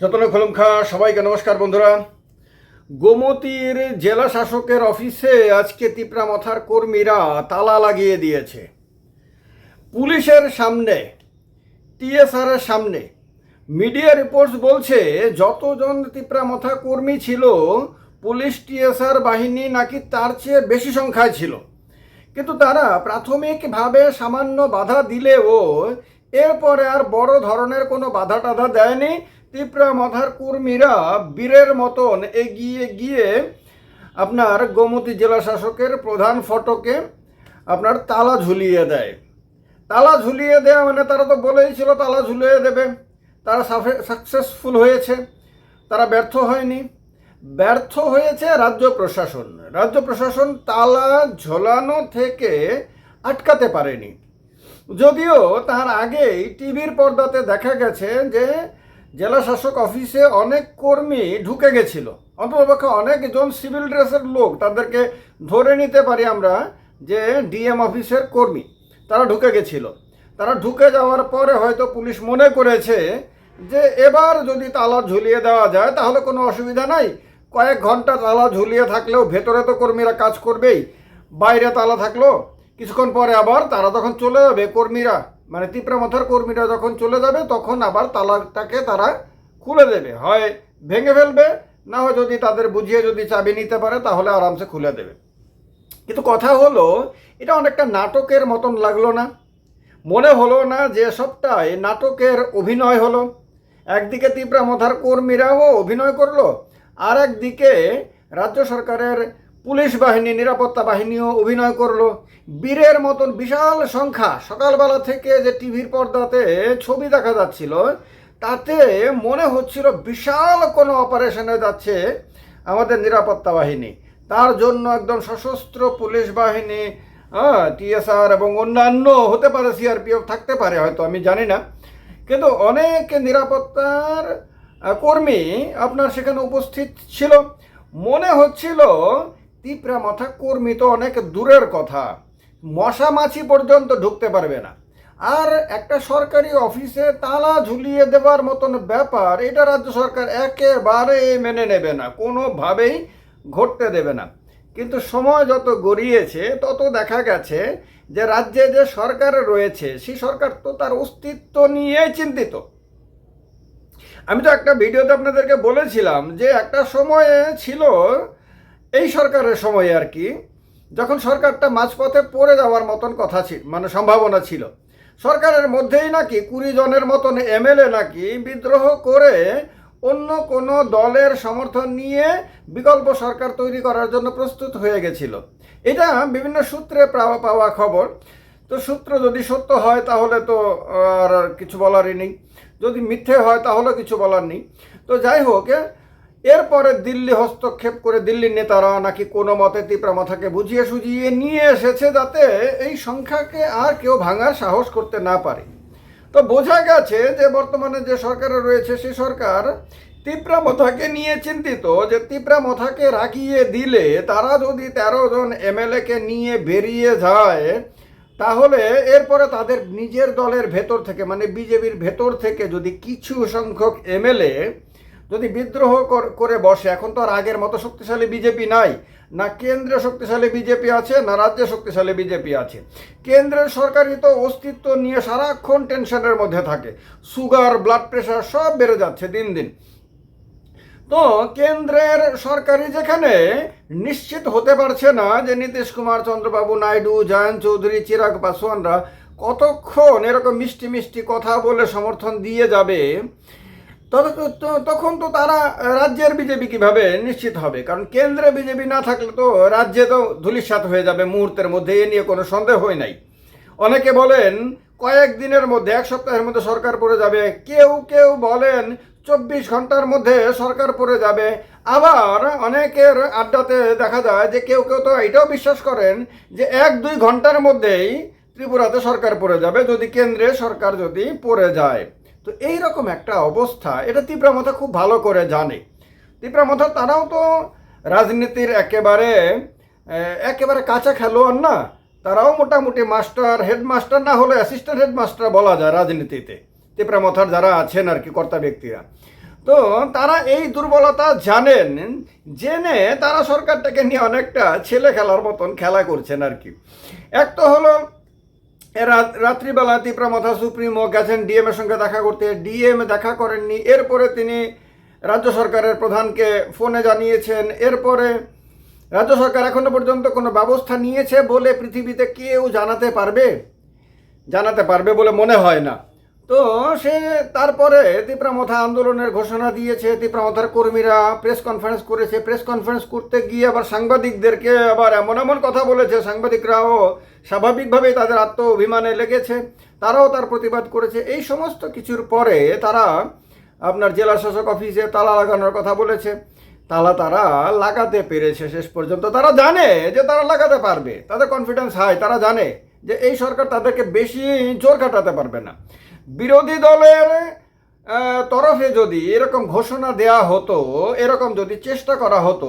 যতন খলমখা, সবাইকে নমস্কার বন্ধুরা। গোমতীর জেলা শাসকের অফিসে আজকে তিপ্রা মাথার কর্মীরা তালা লাগিয়ে দিয়েছে। পুলিশের সামনে, টিএসআরের সামনে, মিডিয়া রিপোর্টস বলছে, যতজন তিপ্রা মাথা কর্মী ছিল, পুলিশ টিএসআর বাহিনী নাকি তার চেয়ে বেশি সংখ্যায় ছিল। কিন্তু তারা প্রাথমিকভাবে সামান্য বাধা দিলেও এরপরে আর বড় ধরনের কোনো বাধা টাধা দেয়নি। ত্রিপুরা মাথার কর্মীরা বীরের মতন এগিয়ে গিয়ে আপনার গোমতী জেলা শাসকের প্রধান ফটকে আপনার তালা ঝুলিয়ে দেয়। তালা ঝুলিয়ে দেওয়া মানে তারা তো বলেই ছিল তালা ঝুলিয়ে দেবে। তারা সাকসেসফুল হয়েছে। তারা ব্যর্থ হয়নি। ব্যর্থ হয়েছে রাজ্য প্রশাসন। রাজ্য প্রশাসন তালা ঝোলানো থেকে আটকাতে পারেনি। যদিও তার আগেই টিভির পর্দাতে দেখা গেছে যে জেলা শাসক অফিসে অনেক কর্মী ঢুকে গেছিল। অন্ততপক্ষে অনেকজন সিভিল ড্রেসের লোক তাদেরকে ধরে নিতে পারি আমরা যে ডিএম অফিসের কর্মী। তারা ঢুকে গেছিল। তারা ঢুকে যাওয়ার পরে হয়তো পুলিশ মনে করেছে যে এবার যদি তালা ঝুলিয়ে দেওয়া যায় তাহলে কোনো অসুবিধা নাই। কয়েক ঘণ্টা তালা ঝুলিয়ে থাকলেও ভেতরে তো কর্মীরা কাজ করবেই, বাইরে তালা থাকল। কিছুক্ষণ পরে আবার তারা তখন চলে যাবে কর্মীরা। মানে তিপ্রা মাথার কর্মীরা যখন চলে যাবে, তখন আবার তালাটাকে তারা খুলে দেবে। হয় ভেঙে ফেলবে, না হয় যদি তাদের বুঝিয়ে যদি চাবি নিতে পারে, তাহলে আরামসে খুলে দেবে। কিন্তু কথা হলো, এটা অনেকটা নাটকের মতন লাগল না। মনে হলো না যে সবটাই নাটকের অভিনয় হলো। একদিকে তিপ্রা মাথার কর্মীরাও অভিনয় করল আর একদিকে রাজ্য সরকারের পুলিশ বাহিনী, নিরাপত্তা বাহিনীও অভিনয় করল। বীরের মতন বিশাল সংখ্যা। সকালবেলা থেকে যে টিভির পর্দাতে ছবি দেখা যাচ্ছিল, তাতে মনে হচ্ছিল বিশাল কোনো অপারেশনে যাচ্ছে আমাদের নিরাপত্তা বাহিনী। তার জন্য একদম সশস্ত্র পুলিশ বাহিনী হ্যাঁ টিএসআর এবং অন্যান্য হতে পারে সিআরপিএফ থাকতে পারে, হয়তো আমি জানি না। কিন্তু অনেক নিরাপত্তার কর্মী আপনার সেখানে উপস্থিত ছিল। মনে হচ্ছিল তিপ্রা মাথা কর্মী তো অনেক দূরের কথা। মশা মাছি পর্যন্ত ঢুকতে পারবে না। আর একটা সরকারি অফিসে তালা ঝুলিয়ে দেওয়ার মতন ব্যাপার এটা রাজ্য সরকার একেবারে মেনে নেবে না, কোনোভাবেই ঘটতে দেবে না। কিন্তু সময় যত গড়িয়েছে, তত দেখা গেছে যে রাজ্যে যে সরকার রয়েছে, সেই সরকার তো তার অস্তিত্ব নিয়েই চিন্তিত। আমি তো একটা ভিডিওতে আপনাদেরকে বলেছিলাম যে একটা সময়ে ছিল এই সরকারের সময়ে আর কি, যখন সরকারটা মাঝপথে পড়ে যাওয়ার মতন কথা ছিল মানে সম্ভাবনা ছিল, সরকারের মধ্যেই নাকি কুড়ি জনের মতন এমএলএ নাকি বিদ্রোহ করে অন্য কোনো দলের সমর্থন নিয়ে বিকল্প সরকার তৈরি করার জন্য প্রস্তুত হয়ে গেছিল। এটা বিভিন্ন সূত্রে পাওয়া খবর। তো সূত্র যদি সত্য হয় তাহলে তো আর কিছু বলারই নেই। যদি মিথ্যে হয় তাহলে কিছু বলার নেই। তো যাই হোক এরপরে দিল্লি হস্তক্ষেপ করে দিল্লির নেতারা নাকি কোনো মতে তিপ্রা মাথাকে বুঝিয়ে সুঝিয়ে নিয়ে এসেছে যাতে এই সংখ্যাকে আর কেউ ভাঙার সাহস করতে না পারে। তো বোঝা গেছে যে বর্তমানে যে সরকার রয়েছে সে সরকার তিপ্রা মথাকে নিয়ে চিন্তিত, যে তিপ্রা মথাকে রাখিয়ে দিলে তারা যদি তেরো জন এমএলএকে নিয়ে বেরিয়ে যায়, তাহলে এরপরে তাদের নিজের দলের ভেতর থেকে মানে বিজেপির ভেতর থেকে যদি কিছু সংখ্যক এমএলএ যদি বিদ্রোহ কর- বসে, এখন তো আর আগের মতো শক্তিশালী বিজেপি নাই। না কেন্দ্রে শক্তিশালী বিজেপি আছে, না রাজ্যে শক্তিশালী বিজেপি আছে। কেন্দ্রের সরকারই তো অস্তিত্ব নিয়ে সারাক্ষণ টেনশনের মধ্যে থাকে। সুগার, ব্লাড প্রেশার সব বেড়ে যাচ্ছে দিন দিন। তো কেন্দ্রের সরকারি যেখানে নিশ্চিত হতে পারছে না যে নীতিশ কুমার, চন্দ্রবাবু নাইডু, জয়ন্ত চৌধুরী, চিরাগ পাসওয়ানরা কতক্ষণ এরকম মিষ্টি মিষ্টি কথা বলে সমর্থন দিয়ে যাবে তখন তো তারা রাজ্যের বিজেপি কীভাবে নিশ্চিত হবে? কারণ কেন্দ্রে বিজেপি না থাকলে তো রাজ্যে তো ধুলিসাৎ হয়ে যাবে মুহূর্তের মধ্যে, এ নিয়ে কোনো সন্দেহ নাই। অনেকে বলেন, কয়েক দিনের মধ্যে, এক সপ্তাহের মধ্যে সরকার পড়ে যাবে। কেউ কেউ বলেন, চব্বিশ ঘণ্টার মধ্যে সরকার পড়ে যাবে। আবার অনেকের আড্ডাতে দেখা যায় যে কেউ কেউ তো এটাও বিশ্বাস করেন যে এক দুই ঘণ্টার মধ্যেই ত্রিপুরাতে সরকার পড়ে যাবে, যদি কেন্দ্রে সরকার যদি পড়ে যায়। তো এই রকম একটা অবস্থা, এটা তীব্রামথা খুব ভালো করে জানে। তীব্রামথা তারাও তো রাজনীতির একেবারে একেবারে কাঁচা খেলোয়াড় না, তারাও মোটামুটি মাস্টার, হেডমাস্টার, না হলে অ্যাসিস্ট্যান্ট হেডমাস্টার বলা যায় রাজনীতিতে। তীব্রামথার যারা আছেন আর কি, কর্তা ব্যক্তিরা। তো তারা এই দুর্বলতা জানেন, জেনে তারা সরকারটাকে নিয়ে অনেকটা ছেলে খেলার মতন খেলা করছেন আর কি। এক তো হলো রাত্রিবেলা তীব্রমাথা সুপ্রিমো গেছেন ডিএম এর সঙ্গে দেখা করতে। ডিএম দেখা করেননি। এরপরে তিনি রাজ্য সরকারের প্রধানকে ফোনে জানিয়েছেন। এরপরে রাজ্য সরকার এখনও পর্যন্ত কোনো ব্যবস্থা নিয়েছে বলে পৃথিবীতে কেউ জানাতে পারবে? জানাতে পারবে বলে মনে হয় না। তো সে তারপরে তিপ্রামথা আন্দোলনের ঘোষণা দিয়েছে তিপ্রামথার কর্মীরা প্রেস কনফারেন্স করেছে। প্রেস কনফারেন্স করতে গিয়ে আবার সাংবাদিকদেরকে আবার এমন এমন কথা বলেছে, সাংবাদিকরাও স্বাভাবিকভাবেই তাদের আত্ম অভিমানে লেগেছে, তারাও তার প্রতিবাদ করেছে। এই সমস্ত কিছুর পরে তারা আপনার জেলা শাসক অফিসে তালা লাগানোর কথা বলেছে। তালা তারা লাগাতে পেরেছে শেষ পর্যন্ত। তারা জানে যে তারা লাগাতে পারবে, তাদের কনফিডেন্স হাই তারা জানে যে এই সরকার তাদেরকে বেশি জোর কাটাতে পারবে না। বিরোধী দলের তরফে যদি এরকম ঘোষণা দেয়া হতো, এরকম যদি চেষ্টা করা হতো,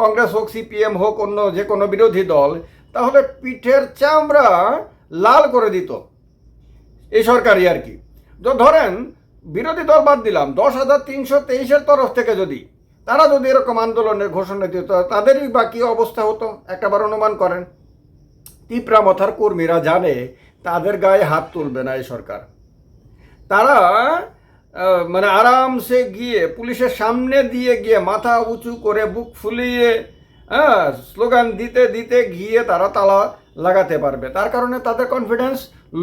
কংগ্রেস হোক, সিপিএম হোক, অন্য যে কোনো বিরোধী দল, তাহলে পিঠের চামড়া লাল করে দিত। এই সরকারই আর কি। ধরেন, বিরোধী দল বাদ দিলাম, দশ হাজার তিনশো তেইশের তরফ থেকে যদি তারা যদি এরকম আন্দোলনের ঘোষণা দিত, তাদেরই বা কী অবস্থা হতো? একটাবার অনুমান করেন। তিপ্রা মথার কর্মীরা জানে, তাদের গায়ে হাত তুলবে না এই সরকার। তারা মানে আরামসে গিয়ে, পুলিশের সামনে দিয়ে গিয়ে মাথা উঁচু করে বুক ফুলিয়ে হ্যাঁ স্লোগান দিতে দিতে গিয়ে তারা তালা লাগাতে পারবে। তার কারণে তাদের কনফিডেন্স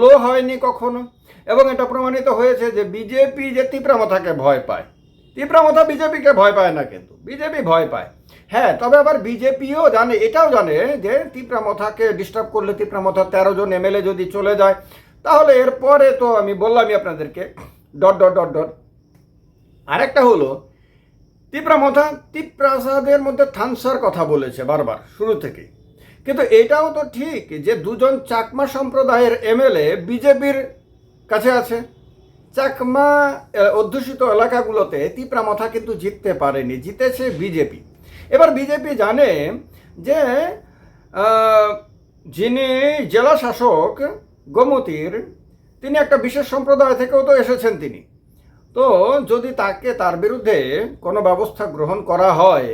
লো হয়নি কখনো। এবং এটা প্রমাণিত হয়েছে যে বিজেপি যে তিপ্রামথাকে ভয় পায় তিপ্রামথা বিজেপিকে ভয় পায় না কিন্তু বিজেপি ভয় পায়। হ্যাঁ তবে আবার বিজেপিও জানে, এটাও জানে যে তিপ্রামথাকে ডিস্টার্ব করলে তিপ্রামথা তেরো জন এমএলএ যদি চলে যায় তাহলে এরপরে তো আমি বললামই আপনাদেরকে, ডট ডট ডট ডট। আরেকটা হলো তিপ্রামথা তিপ্রাসাদের মধ্যে থানসার কথা বলেছে বারবার, শুরু থেকে কিন্তু এটাও তো ঠিক যে দুজন চাকমা সম্প্রদায়ের এমএলএ বিজেপির কাছে আছে। চাকমা অধ্যুষিত এলাকাগুলোতে তিপ্রামথা কিন্তু জিততে পারেনি, জিতেছে বিজেপি। এবার বিজেপি জানে যে যিনি জেলা শাসক গোমতীর, তিনি একটা বিশেষ সম্প্রদায় থেকেও তো এসেছেন তিনি। তো যদি তাকে তার বিরুদ্ধে কোনো ব্যবস্থা গ্রহণ করা হয়,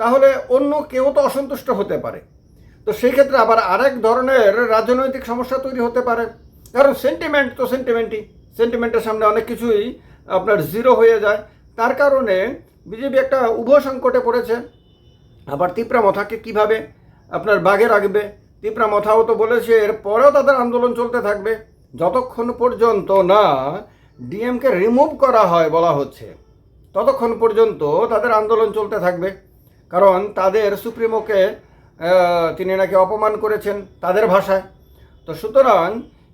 তাহলে অন্য কেউ তো অসন্তুষ্ট হতে পারে। তো সেই ক্ষেত্রে আবার আরেক ধরনের রাজনৈতিক সমস্যা তৈরি হতে পারে। কারণ সেন্টিমেন্ট তো সেন্টিমেন্টই সেন্টিমেন্টের সামনে অনেক কিছুই আপনার জিরো হয়ে যায়। তার কারণে বিজেপি একটা উভয় সংকটে পড়েছে। আবার তিপ্রা মথাকে কীভাবে আপনার বাঘে রাখবে তিপ্রা মথাও তো বলেছে এর পরেও তাদের আন্দোলন চলতে থাকবে। যতক্ষণ পর্যন্ত না ডিএমকে রিমুভ করা হয় বলা হচ্ছে, ততক্ষণ পর্যন্ত তাদের আন্দোলন চলতে থাকবে। কারণ তাদের সুপ্রিমোকে তিনি নাকি অপমান করেছেন তাদের ভাষায়। তো সুতরাং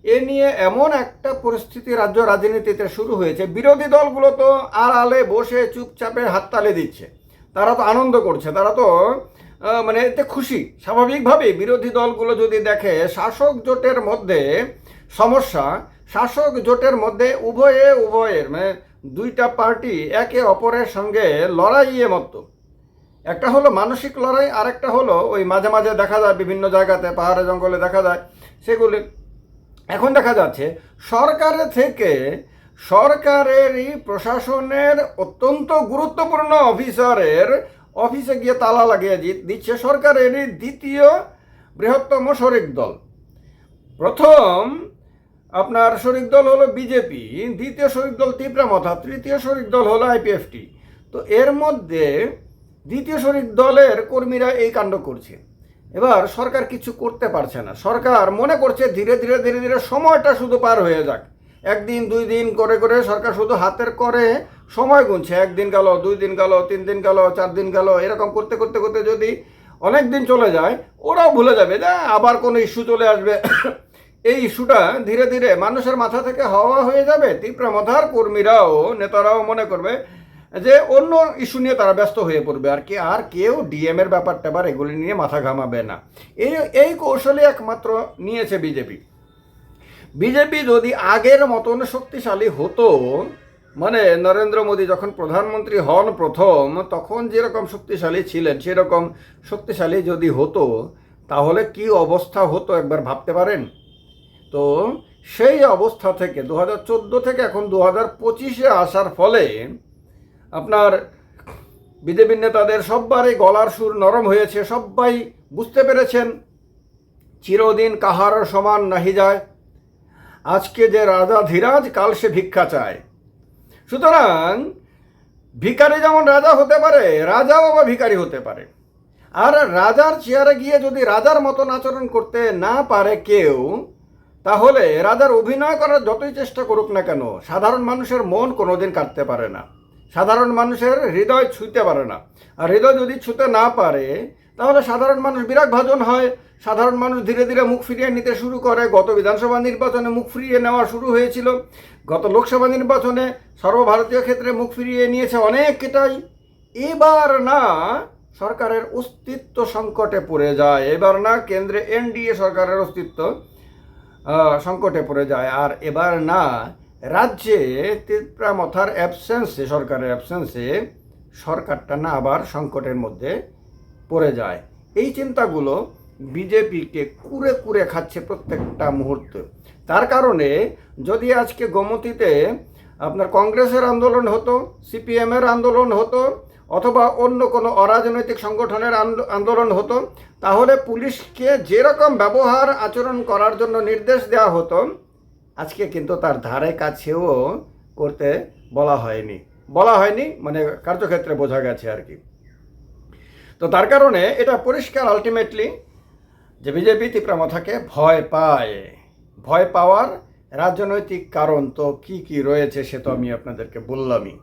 এ নিয়ে এমন একটা পরিস্থিতি রাজ্য রাজনীতিতে শুরু হয়েছে। বিরোধী দলগুলো তো আড়ালে বসে চুপচাপে হাততালি দিচ্ছে। তারা তো আনন্দ করছে, তারা তো মানে এতে খুশি। স্বাভাবিকভাবেই বিরোধী দলগুলো যদি দেখে, শাসক জোটের মধ্যে সমস্যা, শাসক জোটের মধ্যে উভয়ে উভয়ের মানে দুইটা পার্টি একে অপরের সঙ্গে লড়াইয়ে মত একটা হলো মানসিক লড়াই, আরেকটা হলো ওই মাঝে মাঝে দেখা যায় বিভিন্ন জায়গাতে, পাহাড়ে, জঙ্গলে দেখা যায়, সেগুলি। এখন দেখা যাচ্ছে সরকারের থেকে সরকারেরই প্রশাসনের অত্যন্ত গুরুত্বপূর্ণ অফিসারের অফিসে গিয়ে তালা লাগিয়ে দিচ্ছে সরকারেরই দ্বিতীয় বৃহত্তম শরিক দল। প্রথম আপনার শরিক দল হলো বিজেপি, দ্বিতীয় শরিক দল তীব্রামথা তৃতীয় শরিক দল হলো আইপিএফটি। তো এর মধ্যে দ্বিতীয় শরিক দলের কর্মীরা এই কাণ্ড করছে। এবার সরকার কিছু করতে পারছে না। সরকার মনে করছে ধীরে ধীরে ধীরে ধীরে সময়টা শুধু পার হয়ে যাক। একদিন, দুই দিন করে করে সরকার শুধু হাতের করে সময় গুনছে একদিন গেল, দুই দিন গেল, তিন দিন গেল, চার দিন গেল, এরকম করতে করতে করতে যদি অনেক দিন চলে যায়, ওরাও ভুলে যাবে যে আবার কোনো ইস্যু চলে আসবে। এই ইস্যুটা ধীরে ধীরে মানুষের মাথা থেকে হাওয়া হয়ে যাবে তীব্রমথার কর্মীরাও, নেতারাও মনে করবে যে অন্য ইস্যু নিয়ে তারা ব্যস্ত হয়ে পড়বে। আর কি, আর কেউ ডিএম এর ব্যাপারটা আবার এগুলি নিয়ে মাথা ঘামাবে না। এই এই কৌশলে একমাত্র নিয়েছে বিজেপি। বিজেপি যদি আগের মতন শক্তিশালী হতো মানে নরেন্দ্র মোদী যখন প্রধানমন্ত্রী হন প্রথম, তখন যেরকম শক্তিশালী ছিলেন, সেরকম শক্তিশালী যদি হতো, তাহলে কি অবস্থা হতো একবার ভাবতে পারেন? তো সেই অবস্থা থেকে দু হাজার চোদ্দ থেকে এখন দু হাজার পঁচিশে আসার ফলে আপনার বিজেপি নেতাদের সব্বারই গলার সুর নরম হয়েছে সবাই বুঝতে পেরেছেন চিরদিন কাহার সমান নাহি যায়। আজকে যে রাজা ধীরাজ, কাল সে ভিক্ষা চায়। সুতরাং ভিখারি যেমন রাজা হতে পারে, রাজাও আবার ভিখারি হতে পারে। আর রাজার চেয়ারে গিয়ে যদি রাজার মতন আচরণ করতে না পারে কেউ, তাহলে রাজার অভিনয় করার যতই চেষ্টা করুক না কেন, সাধারণ মানুষের মন কোনোদিন কাটতে পারে না। সাধারণ মানুষের হৃদয় ছুঁতে পারে না। আর হৃদয় যদি ছুঁতে না পারে তাহলে সাধারণ মানুষ বিরাট ভাজন হয়। সাধারণ মানুষ ধীরে ধীরে মুখ ফিরিয়ে নিতে শুরু করে। গত বিধানসভা নির্বাচনে মুখ ফিরিয়ে নেওয়া শুরু হয়েছিল। গত লোকসভা নির্বাচনে সর্বভারতীয় ক্ষেত্রে মুখ ফিরিয়ে নিয়েছে অনেকটাই। এবার না, সরকারের অস্তিত্ব সংকটে পড়ে যায়। এবার না, কেন্দ্রে এনডিএ সরকারের অস্তিত্ব সংকটে পড়ে যায়। আর এবার না, রাজ্যে ত্রিপুরা মথার অ্যাবসেন্সে সরকারের অ্যাবসেন্সে সরকারটা না আবার সংকটের মধ্যে পড়ে যায়। এই চিন্তাগুলো বিজেপিকে কুরে কুরে খাচ্ছে প্রত্যেকটা মুহূর্তে। তার কারণে যদি আজকে গোমতীতে আপনার কংগ্রেসের আন্দোলন হতো, সিপিএমের আন্দোলন হতো, অথবা অন্য কোনো অরাজনৈতিক সংগঠনের আন্দোলন হতো, তাহলে পুলিশকে যেরকম ব্যবহার আচরণ করার জন্য নির্দেশ দেওয়া হতো, আজকে কিন্তু তার ধারে কাছেও করতে বলা হয়নি। বলা হয়নি মানে কার্যক্ষেত্রে বোঝা গেছে আর কি। তো তার কারণে এটা পরিষ্কার আলটিমেটলি যে বিজেপি তীব্রামাথাকে ভয় পায়। ভয় পাওয়ার রাজনৈতিক কারণ তো কি কি রয়েছে সে তো আমি আপনাদেরকে বললামই।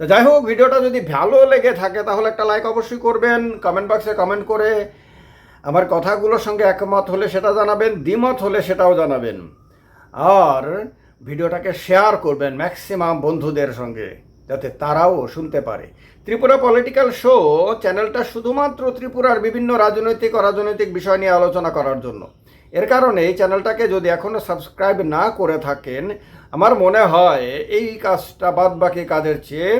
তো যাই হোক, ভিডিওটা যদি ভালো লেগে থাকে তাহলে একটা লাইক অবশ্যই করবেন কমেন্ট বক্সে কমেন্ট করে আমার কথাগুলোর সঙ্গে একমত হলে সেটা জানাবেন, দ্বিমত হলে সেটাও জানাবেন। আর ভিডিওটাকে শেয়ার করবেন ম্যাক্সিমাম বন্ধুদের সঙ্গে। যাতে তারাও শুনতে পারে। ত্রিপুরা পলিটিক্যাল শো চ্যানেলটা শুধুমাত্র ত্রিপুরার বিভিন্ন রাজনৈতিক, অরাজনৈতিক বিষয় নিয়ে আলোচনা করার জন্য। এর কারণে এই চ্যানেলটাকে যদি এখনও সাবস্ক্রাইব না করে থাকেন, আমার মনে হয় এই কাজটা বাদ বাকি কাজের চেয়ে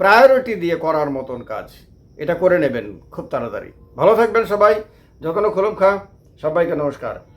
প্রায়োরিটি দিয়ে করার মতন কাজ। এটা করে নেবেন খুব তাড়াতাড়ি। ভালো থাকবেন সবাই। যখন খুলুম খা, সবাইকে নমস্কার।